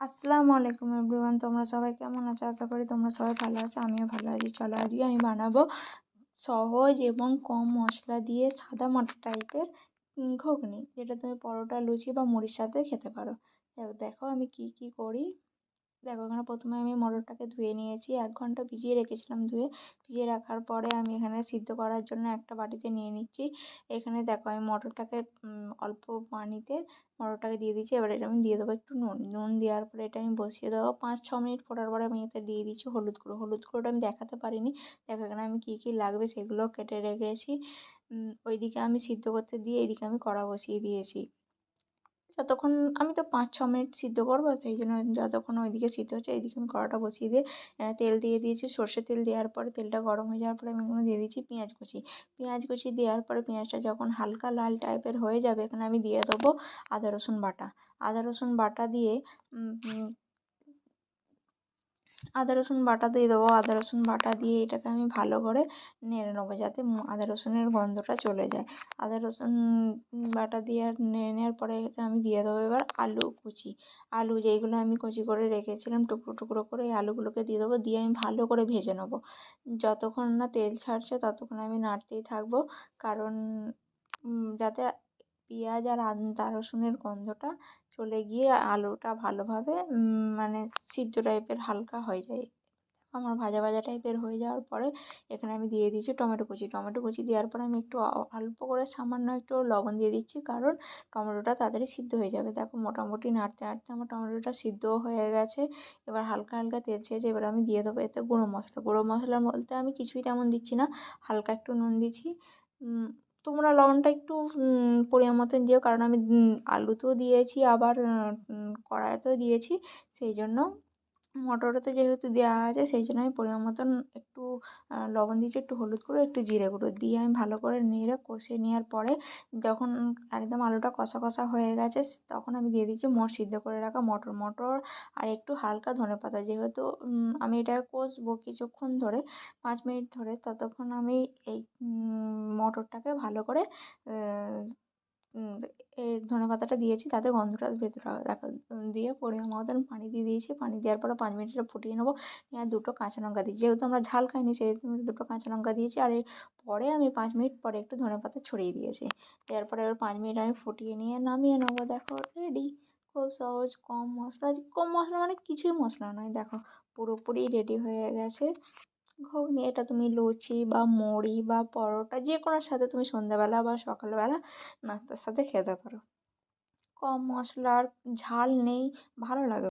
আসসালামু আলাইকুম এভরিওয়ান, তোমরা সবাই কেমন আছো? আশা করি তোমরা সবাই ভালো আছো, আমিও ভালো আছি। চলো আজকে আমি বানাবো সহজ এবং কম মশলা দিয়ে সাদা মটর টাইপের ঘুগনি, যেটা তুমি পরোটা, লুচি বা মুড়ির সাথে খেতে পারো। দেখো আমি কি কি করি। দেখো এখানে প্রথমে আমি মটরটাকে ধুয়ে নিয়েছি, এক ঘণ্টা ভিজিয়ে রেখেছিলাম ধুয়ে। ভিজিয়ে রাখার পরে আমি এখানে সিদ্ধ করার জন্য একটা বাটিতে নিয়ে নিচ্ছি। এখানে দেখো আমি মটরটাকে অল্প পানিতে মটরটাকে দিয়ে দিচ্ছি। এবার এটা আমি দিয়ে দেবো একটু নুন। নুন দেওয়ার পরে এটা আমি বসিয়ে দেবো। পাঁচ ছ মিনিট ফোটার পরে আমি এতে দিয়ে দিচ্ছি হলুদ গুঁড়ো। হলুদ গুঁড়োটা আমি দেখাতে পারিনি। দেখো এখানে আমি কী কী লাগবে সেগুলো কেটে রেখেছি। ওইদিকে আমি সিদ্ধ করতে দিয়ে এদিকে আমি কড়া বসিয়ে দিয়েছি। যতক্ষণ আমি তো পাঁচ, ছ মিনিট সিদ্ধ করব, সেই জন্য যতক্ষণ ওইদিকে সিদ্ধ হচ্ছে, এইদিকে আমি কড়াটা বসিয়ে দিয়ে তেল দিয়ে দিয়েছি। সর্ষের তেল দেওয়ার পরে তেলটা গরম হয়ে যাওয়ার পরে আমি এখানে দিয়ে দিয়েছি পেঁয়াজ কুচি। পেঁয়াজ কুচি দেওয়ার পরে পেঁয়াজটা যখন হালকা লাল টাইপের হয়ে যাবে, এখানে আমি দিয়ে দেবো আদা, রসুন বাটা। আদা, রসুন বাটা দিয়ে আদা, রসুন বাটা দিয়ে দেবো। আদা, রসুন বাটা দিয়ে এটাকে আমি ভালো করে নেড়ে নেব যাতে আদা, রসুনের গন্ধটা চলে যায়। আদা, রসুন বাটা দিয়ে আর নেড়ে নেওয়ার পরে আমি দিয়ে দেবো এবার আলু কুচি। আলু যেইগুলো আমি কুচি করে রেখেছিলাম টুকরো টুকরো করে এই আলুগুলোকে দিয়ে দেবো। দিয়ে আমি ভালো করে ভেজে নেব। যতক্ষণ না তেল ছাড়ছে ততক্ষণ আমি নাড়তেই থাকব। কারণ যাতে পেঁয়াজ আর আদা, রসুনের গন্ধটা চলে গিয়ে আলুটা ভালোভাবে মানে সিদ্ধ টাইপের হালকা হয়ে যায়। আমার ভাজা ভাজা টাইপের হয়ে যাওয়ার পরে এখানে আমি দিয়ে দিচ্ছি টমেটো কুচি। টমেটো কুচি দেওয়ার পরে আমি একটু অল্প করে সামান্য একটু লবণ দিয়ে দিচ্ছি, কারণ টমেটোটা তাড়াতাড়ি সিদ্ধ হয়ে যাবে। দেখো মোটামুটি নাড়তে নাড়তে আমার টমেটোটা সিদ্ধও হয়ে গেছে। এবার হালকা হালকা তেল ছেড়েছে এবার আমি দিয়ে দেবো এতে গুঁড়ো মশলা। গুঁড়ো মশলা বলতে আমি কিছুই তেমন দিচ্ছি না, হালকা একটু নুন দিচ্ছি। তোমরা লবণটা একটু পরিমাণ মতন দিও। কারণ আমি আলু আলুতেও দিয়েছি, আবার কড়াইতেও দিয়েছি। সেই জন্য মটরেতে যেহেতু দেওয়া আছে, সেই জন্য আমি পরিমাণ মতন একটু লবণ দিয়েছি, একটু হলুদ গুঁড়ো, একটু জিরে গুঁড়ো দিয়ে আমি ভালো করে নেড়ে কষে নেওয়ার পরে যখন একদম আলুটা কষা কষা হয়ে গেছে তখন আমি দিয়ে দিচ্ছি মোট, সিদ্ধ করে রাখা মটর। মটর আর একটু হালকা ধনে পাতা যেহেতু আমি এটা কষবো কিছুক্ষণ ধরে, পাঁচ মিনিট ধরে, ততক্ষণ আমি এই মটরটাকে ভালো করে এই ধনে পাতাটা দিয়েছি, তাতে গন্ধটা ভেতরে দেখো দিয়ে পরিমাণ মতন পানি দিয়ে দিয়েছি, পানি দেওয়ার পরে পাঁচ মিনিট ফুটিয়ে নেব। আর দুটো কাঁচা লঙ্কা দিয়েছি, যেহেতু আমরা ঝাল খাইনি, সেহেতু দুটো কাঁচা লঙ্কা দিয়েছি। আর পরে আমি পাঁচ মিনিট পরে একটু ধনে পাতা ছড়িয়ে দিয়েছি। দেওয়ার পরে এবার পাঁচ মিনিট আমি ফুটিয়ে নিয়ে নামিয়ে নেব, দেখো রেডি খুব সহজ, কম মশলা কম মশলা মানে কিছুই মশলা নয়, দেখো, পুরোপুরি রেডি হয়ে গেছে। ঘুগনি, এটা তুমি লুচি বা মুড়ি বা পরোটা যে কোনোর সাথে তুমি সন্ধ্যাবেলা বা সকালবেলা নাস্তার সাথে খেতে পারো। কম মশলার ঝাল নেই, ভালো লাগে